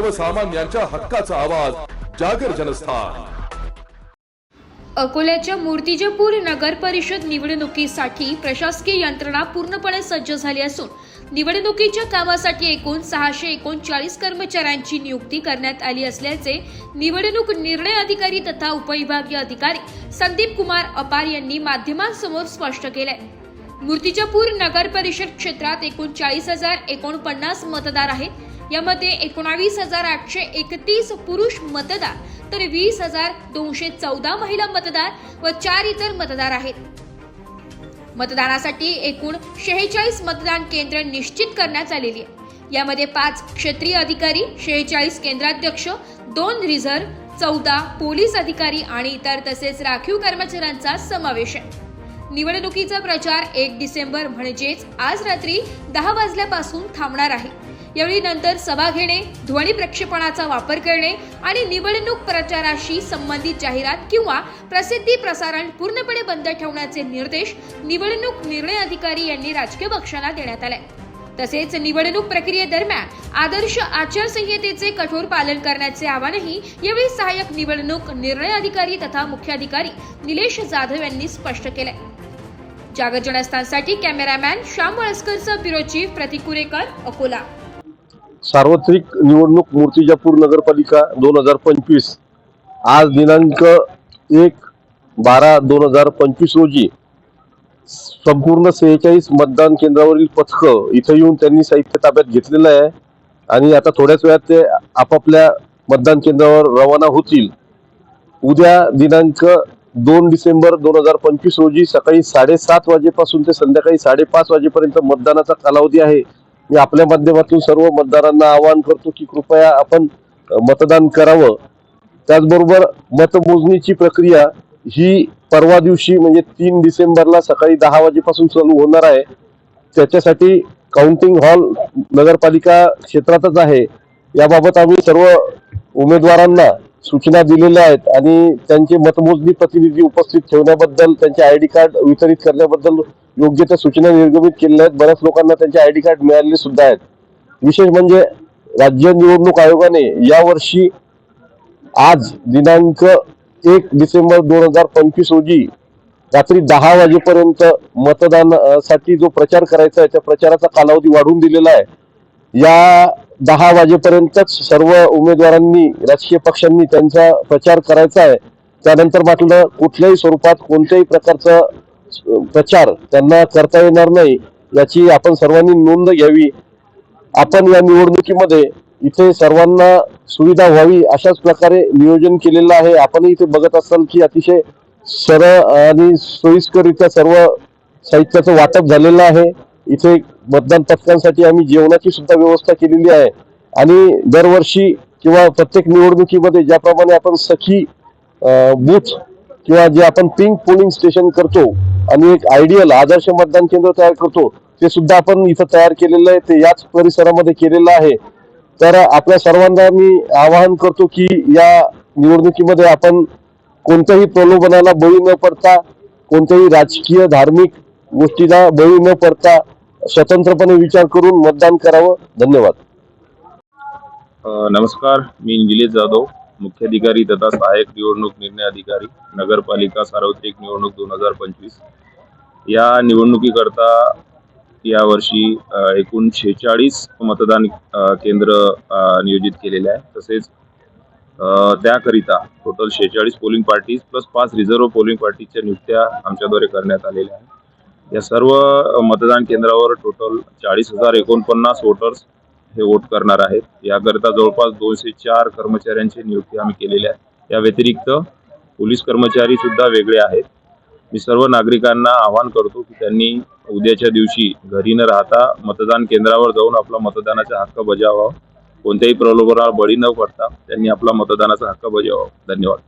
सर्वसामान्यांच्या हक्काचा आवाज जागर जनस्थान. अकोल्याच्या मूर्तिजापूर नगर परिषद निवडणुकीसाठी प्रशासकीय यंत्रणा पूर्णपणे सज्ज झाली असून निवडणुकीच्या कामासाठी एकूण सहाशे एकोणचाळीस कर्मचाऱ्यांची नियुक्ती करण्यात आली असल्याचे निवडणूक निर्णय अधिकारी तथा उपविभागीय अधिकारी संदीप कुमार अपार यांनी माध्यमांसमोर स्पष्ट केलंय. मूर्तिजापूर नगर परिषद क्षेत्रात एकूण चाळीस हजार एकोणपन्नास मतदार आहेत. यामध्ये एकोणावीस हजार आठशे एकतीस पुरुष मतदार तर वीस हजार दोनशे चौदा महिला मतदार व चार इतर मतदार आहेत. मतदानासाठी एकूण शेहेचाळीस मतदान केंद्र निश्चित करण्यात आलेली आहे यामध्ये पाच क्षेत्रीय अधिकारी शेहेचाळीस केंद्राध्यक्ष दोन रिझर्व्ह चौदा पोलीस अधिकारी आणि इतर तसेच राखीव कर्मचाऱ्यांचा समावेश आहे. निवडणुकीचा प्रचार एक डिसेंबर म्हणजेच आज रात्री दहा वाजल्यापासून थांबणार आहे. यावेळी नंतर सभा घेणे ध्वनी प्रक्षेपणाचा वापर करणे आणि निवडणूक प्रचाराशी संबंधित जाहिरात किंवा प्रसिद्धी प्रसारण पूर्णपणे बंद ठेवण्याचे निर्देश निवडणूक निर्णय अधिकारी यांनी राजकीय पक्षांना देण्यात आले. तसेच निवडणूक प्रक्रियेदरम्यान आदर्श आचारसंहितेचे कठोर पालन करण्याचे आवाहनही यावेळी सहाय्यक निवडणूक निर्णय अधिकारी तथा मुख्याधिकारी निलेश जाधव यांनी स्पष्ट केले. जागर जनस्थानसाठी कॅमेरामॅन श्याम वळसकरचा ब्युरो चीफ प्रतिकुरेकर अकोला. सार्वत्रिक निवडणूक मूर्तिजापूर नगरपालिका दोन हजार पंचवीस. आज दिनांक एक बारा दोन हजार पंचवीस रोजी संपूर्ण सेहेचाळीस मतदान केंद्रावरील पथकं इथं येऊन त्यांनी साहित्य ताब्यात घेतलेलं आहे आणि आता थोड्याच वेळात ते आपापल्या मतदान केंद्रावर रवाना होतील. उद्या दिनांक दोन डिसेंबर दोन हजार पंचवीस रोजी सकाळी साडेसात वाजेपासून ते संध्याकाळी साडेपाच वाजेपर्यंत मतदानाचा कालावधी आहे. मी आपल्या माध्यमातून सर्व मतदारांना आवाहन करतो की कृपया आपण मतदान करावं. त्याचबरोबर मतमोजणीची प्रक्रिया ही परवा दिवशी म्हणजे तीन डिसेंबरला सकाळी दहा वाजेपासून चालू होणार आहे. त्याच्यासाठी काउंटिंग हॉल नगरपालिका क्षेत्रातच आहे. याबाबत आम्ही सर्व उमेदवारांना सूचना दिलेल्या आहेत आणि त्यांचे मतमोजणी प्रतिनिधी उपस्थित ठेवण्याबद्दल त्यांचे आय डी कार्ड वितरित करण्याबद्दल योग्य त्या सूचना निर्गमित केलेल्या आहेत. बऱ्याच लोकांना त्यांचे आय डी कार्ड मिळालेले सुद्धा आहेत. विशेष म्हणजे राज्य निवडणूक आयोगाने यावर्षी आज दिनांक एक डिसेंबर दोन हजार पंचवीस रोजी रात्री दहा वाजेपर्यंत मतदानासाठी जो प्रचार करायचा आहे त्या प्रचाराचा कालावधी वाढवून दिलेला आहे. या दहा वाजेपर्यंतच सर्व उमेदवारांनी राजकीय पक्षांनी त्यांचा प्रचार करायचा आहे. त्यानंतर मात्र कुठल्याही स्वरूपात कोणत्याही प्रकारचं प्रचार त्यांना करता येणार नाही याची आपण सर्वांनी नोंद घ्यावी. आपण या निवडणुकीमध्ये इथे सर्वांना सुविधा व्हावी अशाच प्रकारे नियोजन केलेलं आहे. आपणही इथे बघत असाल की अतिशय सरळ आणि सोयीस्कररित्या सर्व साहित्याचं वाटप झालेलं आहे. इथे मतदान पथकांसाठी आम्ही जेवणाची सुद्धा व्यवस्था केलेली आहे. आणि दरवर्षी किंवा प्रत्येक निवडणुकीमध्ये ज्याप्रमाणे आपण सखी बूथ किंवा जे आपण पिंक पोलिंग स्टेशन करतो आणि एक आयडियल आदर्श मतदान केंद्र तयार करतो. ते सुद्धा आपण इथं तयार केलेलं आहे. ते याच परिसरामध्ये केलेलं आहे. तर आपल्या सर्वांना मी आवाहन करतो की या निवडणुकीमध्ये आपण कोणत्याही प्रलोभनाला बळी न पडता कोणत्याही राजकीय धार्मिक गोष्टीला बळी न पडता स्वतंत्रपणे विचार करून मतदान करावं. धन्यवाद. नमस्कार. मी निलेश जाधव. मुख्याधिकारी तथा सहाय्यक निवडणूक निर्णय अधिकारी नगरपालिका सार्वत्रिक निवडणूक दोन हजार पंचवीस. या निवडणुकीकरता यावर्षी एकूण शेहेचाळीस मतदान केंद्र नियोजित केलेले आहे. तसेच त्याकरिता टोटल शेहेचाळीस पोलिंग पार्टीज प्लस पाच रिझर्व्ह पोलिंग पार्टीजच्या नियुक्त्या आमच्याद्वारे करण्यात आलेल्या आहेत. या सर्व मतदान केंद्रावर टोटल चाळीस हजार एकोणपन्नास वोटर्स हे वोट करणार आहेत. याकरिता जवळपास दोनशे चार कर्मचाऱ्यांची नियुक्ती आम्ही केलेली आहे. या व्यतिरिक्त पोलीस कर्मचारी सुद्धा वेगळे आहेत. मी सर्व नागरिकांना आवाहन करतो की त्यांनी उद्याच्या दिवशी घरी न राहता मतदान केंद्रावर जाऊन आपला मतदानाचा हक्क बजावावा. कोणत्याही प्रलोभनाला बळी न पडता त्यांनी आपला मतदानाचा हक्क बजावावा. धन्यवाद.